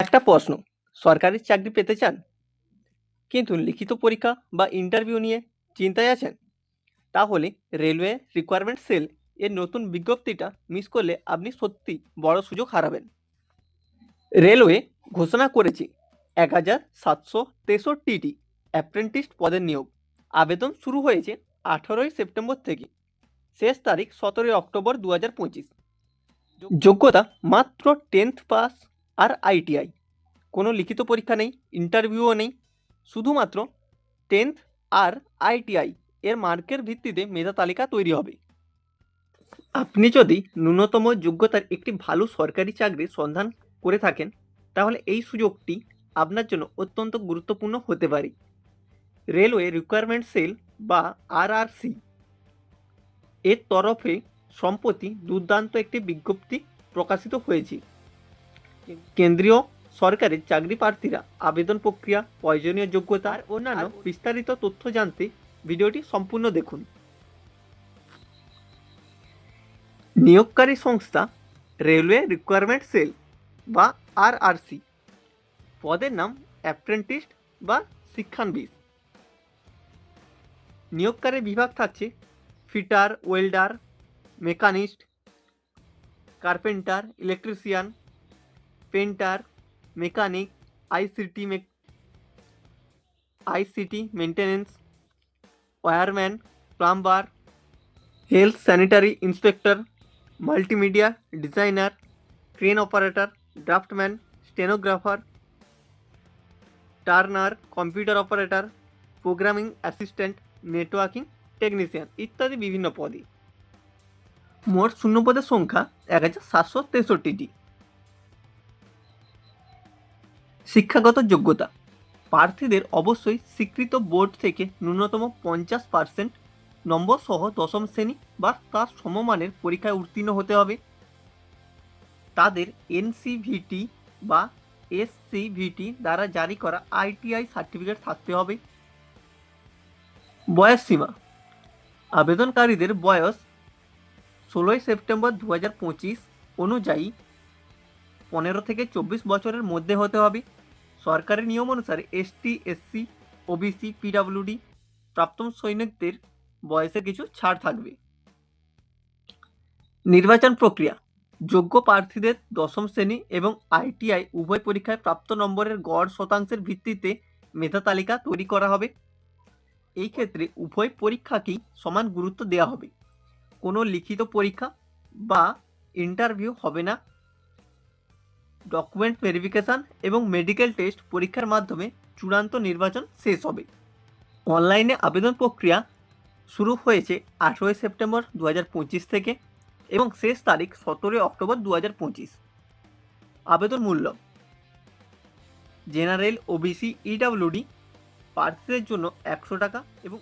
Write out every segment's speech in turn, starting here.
একটা প্রশ্ন, সরকারি চাকরি পেতে চান? কিন্তু লিখিত পরীক্ষা বা ইন্টারভিউ নিয়ে চিন্তায় আছেন? তাহলে রেলওয়ে রিকোয়ারমেন্ট সেল এর নতুন বিজ্ঞপ্তিটা মিস করলে আপনি সত্যি বড় সুযোগ হারাবেন। রেলওয়ে ঘোষণা করেছে এক হাজার সাতশো তেষট্টিটি অ্যাপ্রেন্টিস পদের নিয়োগ। আবেদন শুরু হয়েছে আঠারোই সেপ্টেম্বর থেকে। শেষ তারিখ সতেরোই অক্টোবর দু হাজার পঁচিশ। যোগ্যতা মাত্র টেন্থ পাস আর আইটিআই। কোনো লিখিত পরীক্ষা নেই ইন্টারভিউও নেই। শুধুমাত্র টেন্থ আর আইটিআই এর মার্কের ভিত্তিতে মেধা তালিকা তৈরি হবে। আপনি যদি ন্যূনতম যোগ্যতার একটি ভালো সরকারি চাকরির সন্ধান করে থাকেন, তাহলে এই সুযোগটি আপনার জন্য অত্যন্ত গুরুত্বপূর্ণ হতে পারে। রেলওয়ে রিকোয়ারমেন্ট সেল বা আরআরসি। এর তরফে সম্প্রতি দুর্দান্ত একটি বিজ্ঞপ্তি প্রকাশিত হয়েছে। কেন্দ্রীয় সরকারের চাকরি প্রার্থীরা আবেদন প্রক্রিয়া প্রয়োজনীয় যোগ্যতা আর অন্যান্য বিস্তারিত তথ্য জানতে ভিডিওটি সম্পূর্ণ দেখুন। নিয়োগকারী সংস্থা রেলওয়ে রিকোয়ারমেন্ট সেল বা আরআরসি। পদের নাম অ্যাপ্রেন্টিস বা শিক্ষানবিদ নিয়োগকারী বিভাগ থাকছে fitter welder machinist carpenter electrician painter mechanic ICT ICT maintenance wireman plumber health sanitary inspector multimedia designer crane operator draftsman stenographer turner computer operator programming assistant networking technician ইত্যাদি বিভিন্ন পদে মোট শূন্যপদের সংখ্যা এক হাজার সাতশো তেষট্টিটি শিক্ষাগত যোগ্যতা। প্রার্থীদের অবশ্যই স্বীকৃত বোর্ড থেকে ন্যূনতম পঞ্চাশ পার্সেন্ট নম্বর সহ দশম শ্রেণি বা তার সমমানের পরীক্ষায় উত্তীর্ণ হতে হবে। তাদের এনসিভিটি বা এসসিভিটি দ্বারা জারি করা আইটিআই সার্টিফিকেট থাকতে হবে। বয়স সীমা। আবেদনকারীদের বয়স ষোলোই সেপ্টেম্বর দু হাজার পঁচিশ অনুযায়ী পনেরো থেকে চব্বিশ বছরের মধ্যে হতে হবে। সরকারি নিয়ম অনুসারে এসটি এসসি ওবিসি পিডাব্লিউডি প্রাপ্তম সৈনিকদের বয়সে কিছু ছাড় থাকবে। নির্বাচন প্রক্রিয়া। যোগ্য প্রার্থীদের দশম শ্রেণি এবং আইটিআই উভয় পরীক্ষায় প্রাপ্ত নম্বরের গড় শতাংশের ভিত্তিতে মেধা তালিকা তৈরি করা হবে। এই ক্ষেত্রে উভয় পরীক্ষাকেই সমান গুরুত্ব দেওয়া হবে। কোনো লিখিত পরীক্ষা বা ইন্টারভিউ হবে না। ডকুমেন্ট ভেরিফিকেশান এবং মেডিকেল টেস্ট পরীক্ষার মাধ্যমে চূড়ান্ত নির্বাচন শেষ হবে। অনলাইনে আবেদন প্রক্রিয়া শুরু হয়েছে আঠেরোই সেপ্টেম্বর দু হাজার পঁচিশ থেকে এবং শেষ তারিখ সতেরোই অক্টোবর দু হাজার পঁচিশ। আবেদন মূল্য জেনারেল ওবিসি ইডাব্লিউডি প্রার্থীদের জন্য একশো টাকা এবং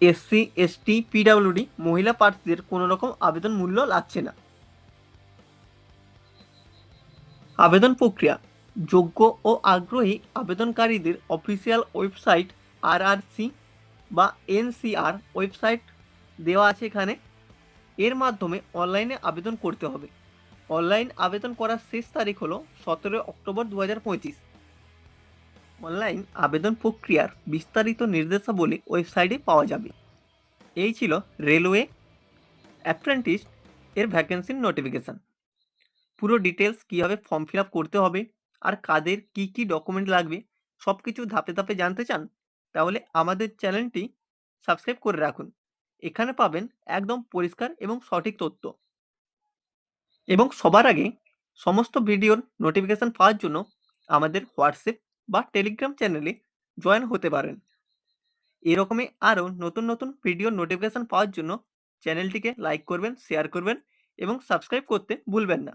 এসসি এসটি পিডাব্লিউডি মহিলা প্রার্থীদের কোনো রকম আবেদন মূল্য লাগছে না। আবেদন প্রক্রিয়া। যোগ্য ও আগ্রহী আবেদনকারীদের অফিসিয়াল ওয়েবসাইট আরআরসি বা এনসিআর ওয়েবসাইট দেওয়া আছে এখানে। এর মাধ্যমে অনলাইনে আবেদন করতে হবে। অনলাইন আবেদন করার শেষ তারিখ হলো সতেরোই অক্টোবর দু হাজার পঁচিশ। অনলাইন আবেদন প্রক্রিয়ার বিস্তারিত নির্দেশাবলী ওয়েবসাইটে পাওয়া যাবে। এই ছিল রেলওয়ে অ্যাপ্রেন্টিস এর ভ্যাকেন্সির নোটিফিকেশান। পুরো ডিটেলস কীভাবে ফর্ম ফিল করতে হবে আর কাদের কি কি ডকুমেন্ট লাগবে সব কিছু ধাপে ধাপে জানতে চান? তাহলে আমাদের চ্যানেলটি সাবস্ক্রাইব করে রাখুন। এখানে পাবেন একদম পরিষ্কার এবং সঠিক তথ্য। এবং সবার আগে সমস্ত ভিডিওর নোটিফিকেশান পাওয়ার জন্য আমাদের হোয়াটসঅ্যাপ বা টেলিগ্রাম চ্যানেলে জয়েন হতে পারেন। এরকমই আরও নতুন নতুন ভিডিওর নোটিফিকেশান পাওয়ার জন্য চ্যানেলটিকে লাইক করবেন শেয়ার করবেন এবং সাবস্ক্রাইব করতে ভুলবেন না।